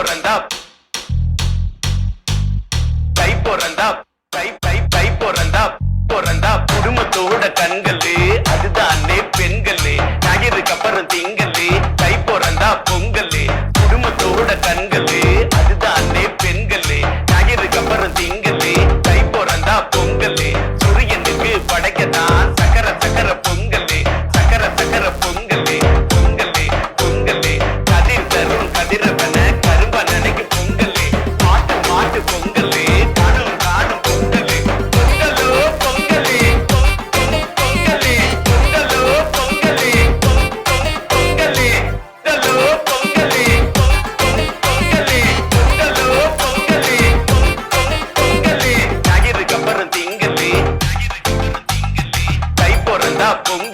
பிறந்தா தை பிறந்தா தை தை தை பிறந்தா பிறந்தா குடும்பத்தோட கண்களே அதுதானே பெண்களே. ஞாயிறுக்கு அப்புறம் திங்களு. up. Boom.